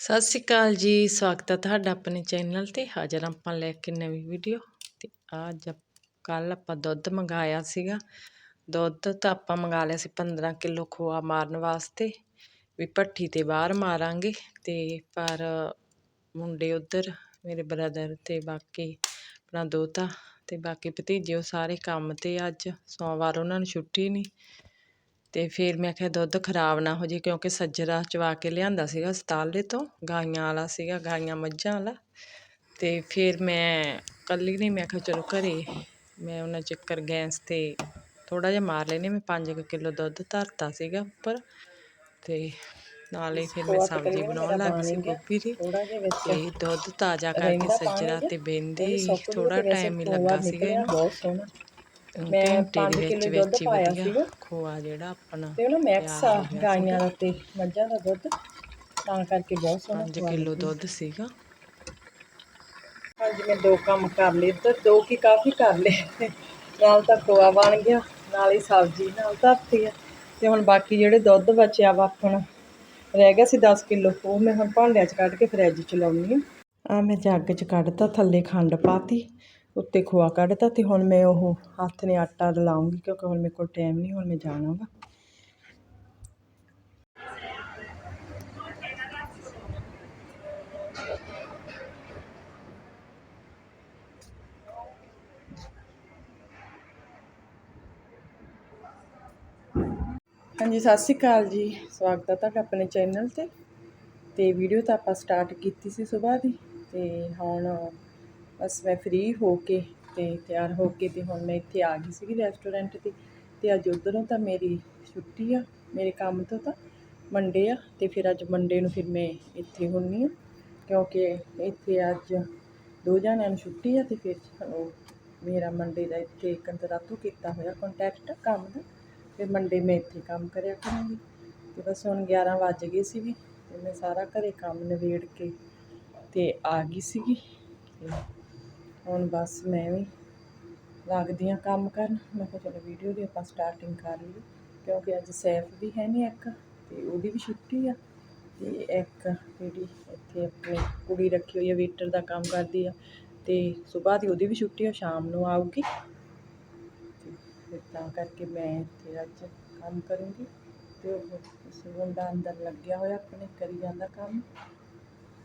ਸਤਿ ਸ਼੍ਰੀ ਅਕਾਲ ਜੀ, ਸਵਾਗਤ ਹੈ ਤੁਹਾਡਾ ਆਪਣੇ ਚੈਨਲ ਤੇ। ਹਾਜ਼ਰ ਆਪਾਂ ਲੈ ਕੇ ਨਵੀਂ ਵੀਡੀਓ ਤੇ ਅੱਜ ਕੱਲ ਆਪਾਂ ਦੁੱਧ ਮੰਗਾਇਆ ਸੀਗਾ। ਦੁੱਧ ਤਾਂ ਆਪਾਂ ਮੰਗਾ ਲਿਆ ਸੀ 15 ਕਿਲੋ ਖੋਆ ਮਾਰਨ ਵਾਸਤੇ। ਵੀ ਭੱਠੀ ਤੇ ਬਾਹਰ ਮਾਰਾਂਗੇ ਤੇ ਪਰ ਮੁੰਡੇ ਉਧਰ, ਮੇਰੇ ਬ੍ਰਦਰ ਤੇ ਬਾਕੀ ਆਪਣਾ ਦੋਤਾ ਤੇ ਬਾਕੀ ਭਤੀਜੇ ਉਹ ਸਾਰੇ ਕੰਮ ਤੇ ਅੱਜ ਸੋਮਵਾਰ ਉਹਨਾਂ ਨੂੰ ਛੁੱਟੀ ਨਹੀਂ ਤੇ ਫਿਰ ਮੈਂ ਕਿਹਾ ਦੁੱਧ ਖਰਾਬ ਨਾ ਹੋ ਜੇ ਕਿਉਂਕਿ ਸੱਜਰਾ ਚਵਾ ਕੇ ਲਿਆਂਦਾ ਸੀਗਾ ਸਤਾਲੇ ਤੋਂ ਗਾਈਆਂ ਵਾਲਾ ਸੀਗਾ ਗਾਈਆਂ ਮੱਝਾਂ ਵਾਲਾ। ਤੇ ਫਿਰ ਮੈਂ ਕੱਲੀ ਨਹੀਂ ਮੈਂ ਕਿਹਾ ਚਲੋ ਘਰੇ ਮੈਂ ਉਹਨਾਂ ਚੱਕਰ ਗੈਸ ਤੇ ਥੋੜਾ ਜਿਹਾ ਮਾਰ ਲੈਨੇ ਮੈਂ 5 ਕਿਲੋ ਦੁੱਧ ਧਰਤਾ ਸੀਗਾ ਉੱਪਰ ਤੇ ਨਾਲੇ ਫਿਰ ਮੈਂ ਸਬਜ਼ੀ ਬਣਾਉਣ ਲੱਗ ਸੀ ਗੋਭੀ ਦੀ ਤੇ ਦੁੱਧ ਤਾਜ਼ਾ ਕਰਕੇ ਸੱਜਰਾ ਤੇ ਬਹਿੰਦੇ ਥੋੜਾ ਟਾਈਮ ਹੀ ਲੱਗਾ ਸੀਗਾ। ਇਹਨੂੰ ਬਹੁਤ ਸੋਹਣਾ। ਮੈਂ ਮੈਂ ਘੰਟੇ ਪੰਜ ਦੇ ਵਿੱਚ ਕਿੱਲੋ ਵਿੱਚ ਹੀ ਦੁੱਧ ਪਾਇਆ ਸੀਗਾ। ਖੋਆ ਜਿਹੜਾ ਆਪਣਾ ਤੇ ਉਹ ਨਾ ਮੈਕਸ ਆ ਗਾਈਆਂ ਦਾ ਤੇ ਮੱਝਾਂ ਦਾ ਦੁੱਧ ਤਾਂ ਕਰਕੇ ਬਹੁਤ ਸੋਹਣਾ 5 ਕਿਲੋ ਦੁੱਧ ਸੀਗਾ। ਹਾਂਜੀ ਮੈਂ ਦੋ ਕੰਮ ਕਰ ਲਏ ਇੱਧਰ ਦੋ ਕੀ ਕਾਫੀ ਕਰ ਲਏ। ਨਾਲ ਤਾਂ ਖੋਆ ਬਣ ਗਿਆ ਨਾਲ ਹੀ ਸਬਜ਼ੀ ਨਾਲ ਧਰਤੀ ਆ। ਤੇ ਹੁਣ ਬਾਕੀ ਜਿਹੜੇ ਦੁੱਧ ਬਚਿਆ ਵਾ ਆਪਣਾ ਰਹਿ ਗਿਆ ਸੀ 10 ਕਿਲੋ ਉਹ ਮੈਂ ਹੁਣ ਭਾਂਡਿਆਂ 'ਚ ਕੱਢ ਕੇ ਫਰਿੱਜ 'ਚ ਲਾਉਣੀ ਆ। ਆ ਮੈਂ ਜੱਗ 'ਚ ਕੱਢਤਾ ਥੱਲੇ ਖੰਡ ਪਾਤੀ। ਉੱਤੇ ਖੋਆ ਕੱਢਤਾ ਅਤੇ ਹੁਣ ਮੈਂ ਉਹ ਹੱਥ ਨੇ ਆਟਾ ਰਲਾਉਂਗੀ ਕਿਉਂਕਿ ਹੁਣ ਮੇਰੇ ਕੋਲ ਟਾਈਮ ਨਹੀਂ, ਹੁਣ ਮੈਂ ਜਾਣਾ ਵਾ ਹਾਂਜੀ, ਸਤਿ ਸ਼੍ਰੀ ਅਕਾਲ ਜੀ। ਸਵਾਗਤ ਹੈ ਤੁਹਾਡਾ ਆਪਣੇ ਚੈਨਲ ਤੇ। ਤੇ ਵੀਡੀਓ ਤਾਂ ਆਪਾਂ ਸਟਾਰਟ ਕੀਤੀ ਸੀ ਸਵੇਰ ਦੀ ਤੇ ਹੁਣ ਬਸ ਮੈਂ ਫ੍ਰੀ ਹੋ ਕੇ ਤੇ ਤਿਆਰ ਹੋ ਕੇ ਤੇ ਹੁਣ ਮੈਂ ਇੱਥੇ ਆ ਗਈ ਸੀਗੀ ਰੈਸਟੋਰੈਂਟ ਤੇ ਤੇ ਅੱਜ ਉਧਰੋਂ ਤਾਂ ਮੇਰੀ ਛੁੱਟੀ ਆ, ਮੇਰੇ ਕੰਮ ਤੋਂ ਤਾਂ ਮੰਡੇ ਆ, ਤੇ ਫਿਰ ਅੱਜ ਮੰਡੇ ਨੂੰ ਫਿਰ ਮੈਂ ਇੱਥੇ ਹੁੰਨੀ ਆ, ਕਿਉਂਕਿ ਇੱਥੇ ਅੱਜ ਦੋ ਜਣਿਆਂ ਨੂੰ ਛੁੱਟੀ ਆ ਤੇ ਫਿਰ ਉਹ ਮੇਰਾ ਮੰਡੇ ਦਾ ਇੱਥੇ ਕੰਤਰਾਤੂ ਕੀਤਾ ਹੋਇਆ ਕੰਟੈਕਟ ਕੰਮ ਦਾ, ਫਿਰ ਮੰਡੇ ਮੈਂ ਇੱਥੇ ਕੰਮ ਕਰਿਆ ਕਰਾਂਗੀ। ਤੇ ਬਸ ਹੁਣ 11 ਵੱਜ ਗਏ ਸੀਗੇ ਵੀ ਤੇ ਮੈਂ ਸਾਰਾ ਘਰੇ ਕੰਮ ਨਿਬੇੜ ਕੇ ਤੇ ਆ ਗਈ ਸੀਗੀ, ਤੇ ਹੁਣ ਬਸ ਮੈਂ ਵੀ ਲੱਗਦੀ ਹਾਂ ਕੰਮ ਕਰਨ। ਮੈਂ ਕਿਹਾ ਚਲੋ ਵੀਡੀਓ ਦੀ ਆਪਾਂ ਸਟਾਰਟਿੰਗ ਕਰ ਲਈਏ। ਕਿਉਂਕਿ ਅੱਜ ਸੈਫ ਵੀ ਹੈ ਨਹੀਂ ਇੱਕ ਤੇ ਉਹਦੀ ਵੀ ਛੁੱਟੀ ਆ। ਤੇ ਇੱਕ ਜਿਹੜੀ ਇੱਥੇ ਆਪਣੀ ਕੁੜੀ ਰੱਖੀ ਹੋਈ ਹੈ ਵੇਟਰ ਦਾ ਕੰਮ ਕਰਦੀ ਆ। ਤੇ ਸਵੇਰ ਦੀ ਉਹਦੀ ਵੀ ਛੁੱਟੀ ਆ, ਸ਼ਾਮ ਨੂੰ ਆਊਗੀ। ਤੇ ਫਿਰ ਤਾਂ ਕਰਕੇ ਮੈਂ ਇੱਥੇ ਅੱਜ ਕੰਮ ਕਰੂੰਗੀ। ਤੇ ਉਹ ਉਸ ਮੁੰਡਾ ਅੰਦਰ ਲੱਗਿਆ ਹੋਇਆ, ਆਪਣੇ ਕਰੀ ਜਾਂਦਾ ਕੰਮ।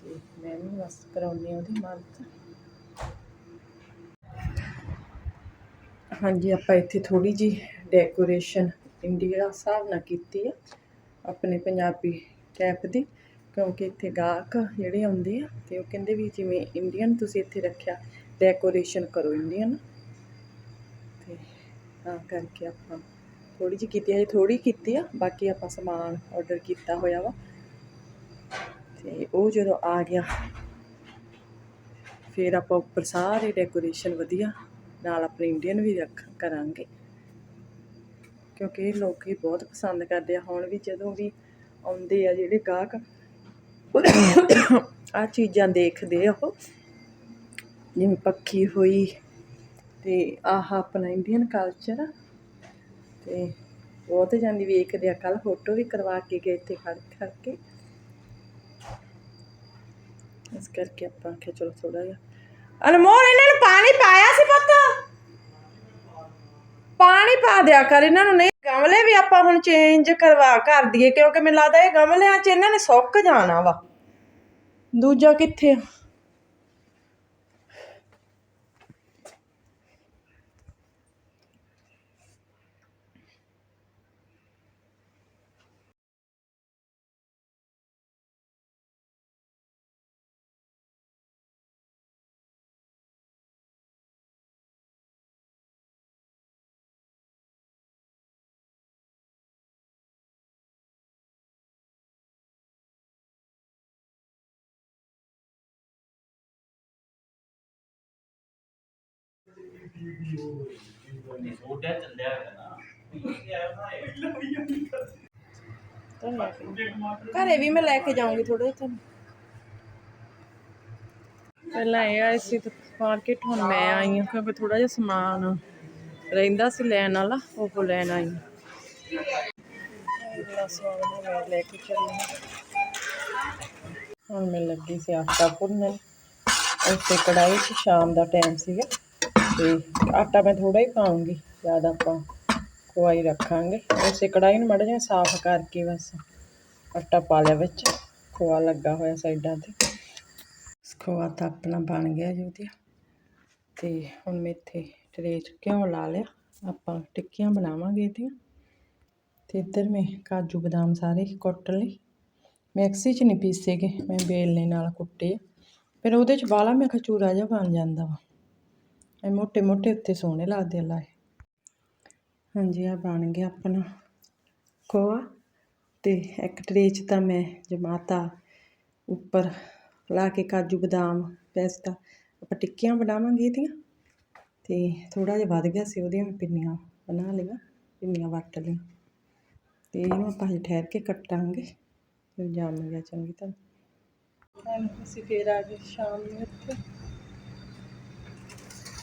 ਤੇ ਮੈਂ ਵੀ ਬਸ ਕਰਾਉਣੀ ਆ ਉਹਦੀ ਮਦਦ। ਹਾਂਜੀ, ਆਪਾਂ ਇੱਥੇ ਥੋੜੀ ਜੀ ਡੈਕੋਰੇਸ਼ਨ ਇੰਡੀਆ ਹਿਸਾਬ ਨਾਲ ਕੀਤੀ ਆ, ਆਪਣੇ ਪੰਜਾਬੀ ਟੈਪ ਦੀ, ਕਿਉਂਕਿ ਇੱਥੇ ਗਾਹਕ ਜਿਹੜੇ ਆਉਂਦੇ ਆ, ਤੇ ਉਹ ਕਹਿੰਦੇ ਵੀ ਜਿਵੇਂ ਇੰਡੀਅਨ ਤੁਸੀਂ ਇੱਥੇ ਰੱਖਿਆ ਡੈਕੋਰੇਸ਼ਨ ਕਰੋ ਇੰਡੀਅਨ ਤੇ ਤਾਂ ਕਰਕੇ ਆਪਾਂ ਥੋੜੀ ਜਿਹੀ ਕੀਤੀ ਹੈ ਥੋੜੀ ਕੀਤੀ ਆ, ਬਾਕੀ ਆਪਾਂ ਸਮਾਨ ਆਰਡਰ ਕੀਤਾ ਹੋਇਆ ਵਾ। ਤੇ ਉਹ ਜਦੋਂ ਆ ਗਿਆ, ਫਿਰ ਆਪਾਂ ਉੱਪਰ ਸਾਰੇ ਡੈਕੋਰੇਸ਼ਨ ਵਧੀਆ ਨਾਲ ਆਪਣੀ ਇੰਡੀਅਨ ਵੀ ਰੱਖ ਕਰਾਂਗੇ। ਕਿਉਂਕਿ ਇਹ ਲੋਕੀ ਬਹੁਤ ਪਸੰਦ ਕਰਦੇ ਆ। ਹੁਣ ਵੀ ਜਦੋਂ ਵੀ ਆਉਂਦੇ ਆ ਜਿਹੜੇ ਗਾਹਕ ਆ ਚੀਜ਼ਾਂ ਦੇਖਦੇ ਆ ਉਹ। ਜਿਵੇਂ ਪੱਖੀ ਹੋਈ ਤੇ ਆਹ ਆਪਣਾ ਇੰਡੀਅਨ ਕਲਚਰ ਆ। ਤੇ ਬਹੁਤ ਜਾਂਦੀ ਵੇਖਦੇ ਆ। ਕੱਲ ਫੋਟੋ ਵੀ ਕਰਵਾ ਕੇ ਗਏ ਇੱਥੇ ਖੜ ਖੜ ਕੇ। ਇਸ ਕਰਕੇ ਆਪਾਂ ਆਖਿਆ ਚਲੋ ਥੋੜਾ ਜਿਹਾ। ਅਨਮੋਲ, ਇਹਨਾਂ ਨੂੰ ਪਾਣੀ ਪਾਇਆ ਸੀ ਪੁੱਤ। ਪਾਣੀ ਦਿਆ ਕਰ, ਇਹਨਾਂ ਨੂੰ ਨਹੀਂ। ਗਮਲੇ ਵੀ ਆਪਾਂ ਹੁਣ ਚੇਂਜ ਕਰਵਾ ਕਰ ਦਈਏ ਕਿਉਂਕਿ ਮੈਨੂੰ ਲੱਗਦਾ ਇਹ ਗਮਲਿਆਂ 'ਚ ਇਹਨਾਂ ਨੇ ਸੁੱਕ ਜਾਣਾ ਵਾ। ਦੂਜਾ ਕਿੱਥੇ ਆ? ਘਰੇ ਵੀ ਮੈਂ ਲੈ ਕੇ ਜਾਊਂਗੀ ਥੋੜੇ ਤੁਹਾਨੂੰ ਪਹਿਲਾਂ ਇਹ ਆਏ ਸੀ ਤੇ ਮਾਰਕੀਟ ਹੁਣ ਮੈਂ ਆਈ ਹਾਂ, ਕਿਉਂਕਿ ਥੋੜਾ ਜਿਹਾ ਸਮਾਨ ਰਹਿੰਦਾ ਸੀ ਲੈਣ ਵਾਲਾ, ਉਹ ਲੈਣ ਆਈ ਹਾਂ। ਅਗਲਾ ਸਮਾਨ ਮੈਂ ਲੈ ਕੇ ਚੱਲੀ ਹਾਂ। ਹੁਣ ਮੈਂ ਲੱਗੀ ਸੀ ਆਟਾ ਭੁੰਨਣ ਉਸੇ ਕੜਾਈ 'ਚ ਸ਼ਾਮ ਦਾ ਟਾਈਮ ਸੀਗਾ ਤੇ ਆਟਾ ਮੈਂ ਥੋੜਾ ਹੀ ਪਾਉਂਗੀ, ਜ਼ਿਆਦਾ ਆਪਾਂ ਖੋਆ ਹੀ ਰੱਖਾਂਗੇ। ਉਸੇ ਕੜਾਈ ਨੂੰ ਮਾੜਾ ਜਿਹਾ ਸਾਫ਼ ਕਰਕੇ ਬਸ ਆਟਾ ਪਾ ਲਿਆ ਵਿੱਚ, ਖੋਆ ਲੱਗਾ ਹੋਇਆ ਸਾਈਡਾਂ ਤੇ। ਖੋਆ ਤਾਂ ਆਪਣਾ ਬਣ ਗਿਆ ਜੀ ਵਧੀਆ। ਤੇ ਹੁਣ ਮੈਂ ਇੱਥੇ ਟਰੇ 'ਚ ਘਿਓ ਲਾ ਲਿਆ, ਆਪਾਂ ਟਿੱਕੀਆਂ ਬਣਾਵਾਂਗੇ ਇਹਦੀਆਂ। ਤੇ ਇੱਧਰ ਮੈਂ ਕਾਜੂ ਬਦਾਮ ਸਾਰੇ ਕੁੱਟ ਲਈ ਮਿਕਸੀ 'ਚ ਨਹੀਂ ਪੀਸੇਗੇ ਮੈਂ ਬੇਲਣੇ ਨਾਲ ਕੁੱਟੇ ਆ। ਫਿਰ ਉਹਦੇ 'ਚ ਬਾਲਾ ਮੈਂ ਖਚੂਰਾ ਜਿਹਾ ਬਣ ਜਾਂਦਾ ਵਾ। ਇਹ ਮੋਟੇ ਮੋਟੇ ਉੱਤੇ ਸੋਹਣੇ ਲੱਗਦੇ ਆ ਲਾਏ। ਹਾਂਜੀ ਆ ਬਣ ਗਿਆ ਆਪਣਾ ਖੋਆ ਤੇ ਇੱਕ ਟਰੇ 'ਚ ਤਾਂ ਮੈਂ ਜਮਾਤਾ ਉੱਪਰ ਲਾ ਕੇ ਕਾਜੂ, ਬਦਾਮ, ਪਿਸਤਾ, ਆਪਾਂ ਟਿੱਕੀਆਂ ਬਣਾਵਾਂਗੇ ਇਹਦੀਆਂ ਤੇ ਥੋੜਾ ਜਿਹਾ ਵੱਧ ਗਿਆ ਸੀ ਉਹਦੀਆਂ ਪਿੰਨੀਆਂ ਬਣਾ ਲਈਆਂ, ਪਿੰਨੀਆਂ ਵੱਟ ਲਈਆਂ ਤੇ ਇਹਨੂੰ ਆਪਾਂ ਹਜੇ ਠਹਿਰ ਕੇ ਕੱਟਾਂਗੇ ਫਿਰ ਜੰਮ ਗਿਆ ਚੰਗੀ ਤਰ੍ਹਾਂ। ਹੁਣ ਅਸੀਂ ਫੇਰ ਆ ਗਏ ਸ਼ਾਮ ਨੂੰ ਇੱਥੇ।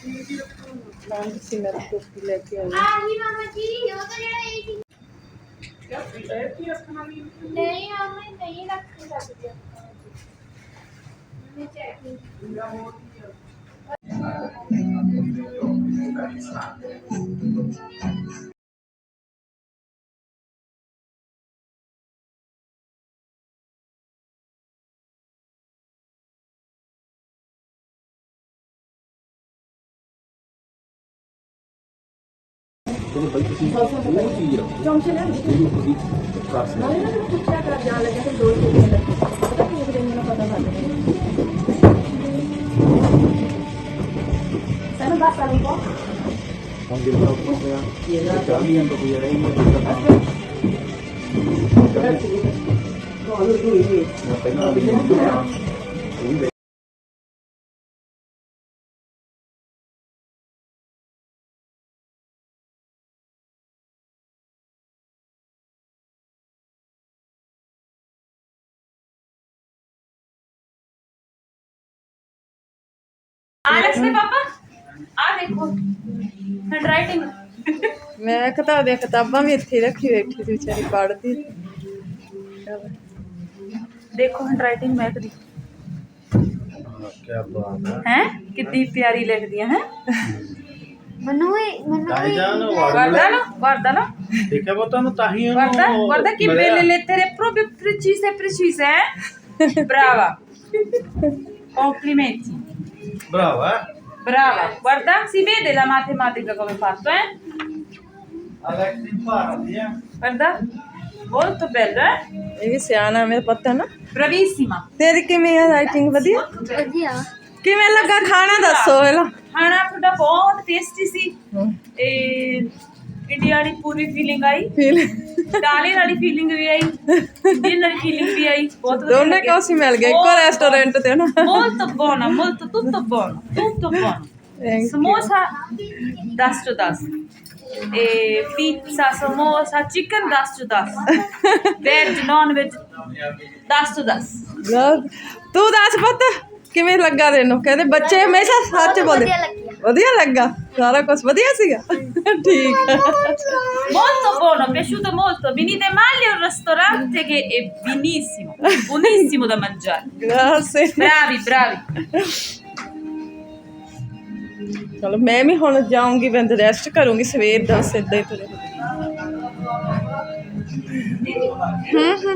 ਨਾਲ ਸੀ ਮੈਂ ਟੋਪੀ ਲੈ ਕੇ ਆਈ ਆਹੀ ਮਾਮਾ ਜੀ ਉਹ ਤਾਂ ਜਿਹੜਾ ਇਹ ਸੀ। ਨਹੀਂ ਹਮੇ ਨਹੀਂ ਰੱਖ ਸਕਦੇ। ਮੈਂ ਚੈਕਿੰਗ ਚਲੋ ਭਾਈ ਤੁਸੀਂ ਉਹ ਚੀਜ਼ ਰੱਖੋ ਚਮਚੇ ਲੈ ਲਓ ਤੁਸੀਂ ਪ੍ਰਾਪਤ ਨਾ ਨਾ ਪੁੱਛਿਆ ਕਰ ਜਾਣ ਲੱਗਾ ਤੇ ਦੋ ਚੀਜ਼ਾਂ ਲੱਗੀਆਂ ਪਤਾ ਨਹੀਂ ਉਹਦੇ ਮੈਨੂੰ ਪਤਾ ਲੱਗ ਗਿਆ ਸਾਨੂੰ ਬਾਤ ਕਰੀ ਕੋ हम दिन भर घूम गया ये चाबी हम तो पूजा रही है तो हम तो ही है ਆ ਰੱਖਦੇ ਪਾਪਾ ਆ ਦੇਖੋ ਹੈਂਡਰਾਈਟਿੰਗ ਮੈਂ ਕਿਤਾਬ ਦੀਆਂ ਕਿਤਾਬਾਂ ਵੀ ਇੱਥੇ ਰੱਖੀ ਬੈਠੀ ਸੀ ਵਿਚਾਰੀ ਪੜ੍ਹਦੀ ਦੇਖੋ ਹੈਂਡਰਾਈਟਿੰਗ ਮੈਕ ਦੀ ਹੈ ਕਿੰਨੀ ਪਿਆਰੀ ਲਿਖਦੀ ਹੈ ਮਨੂ ਇਹ Manu guarda no guarda no ਦੇਖਿਆ ਬੋ ਤੁਹਾਨੂੰ ਤਾਂ ਹੀ guarda guarda che belle lettere proprio precise precise eh brava complimenti ਬਰਾਵਾ brava guarda si vede la matematica come è fatto eh Alex Bharti ਆ guarda molto bello eh ਇਹ ਵੀ ਸਿਆਣਾ ਮੇਰੇ ਪਤਾ ਨਾ bravissima ਤੇਰੀ ਕਿਵੇਂ ਆ ਰਾਈਟਿੰਗ ਵਧੀਆ ਵਧੀਆ ਕਿਵੇਂ ਲੱਗਾ ਖਾਣਾ ਦੱਸੋ ਪਹਿਲਾਂ ਖਾਣਾ ਤੁਹਾਡਾ ਬਹੁਤ ਟੇਸਟੀ ਸੀ ਤੇ ਇੰਡੀਆ ਵਾਲੀ ਪੂਰੀ ਫੀਲਿੰਗ ਆਈ। ਫੀਲ ਇਟਾਲੀਅਨ ਵਾਲੀ ਫੀਲਿੰਗ ਵੀ ਆਈ ਇੰਡੀਅਨ ਵਾਲੀ ਫੀਲਿੰਗ ਵੀ ਆਈ। ਬਹੁਤ ਵਧੀਆ ਦੋਨੇ ਲੱਗਿਆ। ਕੋਸੀ ਮਿਲ ਗਏ ਇੱਕੋ ਰੈਸਟੋਰੈਂਟ ਤੇ ਨਾ। molto buona molto tutto buono tutto buono Thank you. samosa 10 to 10 e pizza samosa chicken 10 to 10 veg non veg 10 to 10 ਲਓ, ਤੂੰ ਦੱਸ ਪੁੱਤ ਕਿਵੇਂ ਲੱਗਾ ਤੈਨੂੰ? ਕਹਿੰਦੇ ਬੱਚੇ ਹਮੇਸ਼ਾ ਸੱਚ ਬੋਲਦੇ ਵਧੀਆ ਲੱਗਿਆ। ਵਧੀਆ ਲੱਗਾ ਸਾਰਾ ਕੁਝ ਵਧੀਆ ਸੀਗਾ ਠੀਕ ਆ Molto buono, piaciuto molto. Venite mai al ristorante che è benissimo, buonissimo da mangiare. Grasse Bravi, bravi. ਚਲੋ ਮੈਂ ਵੀ ਹੁਣ ਜਾਊਂਗੀ ਮੈਂ ਰੈਸਟ ਕਰੂੰਗੀ ਸਵੇਰ ਦਾ ਸਿੱਧਾ ਹੀ ਤੁਰੇ ਹੂੰ ਹੂੰ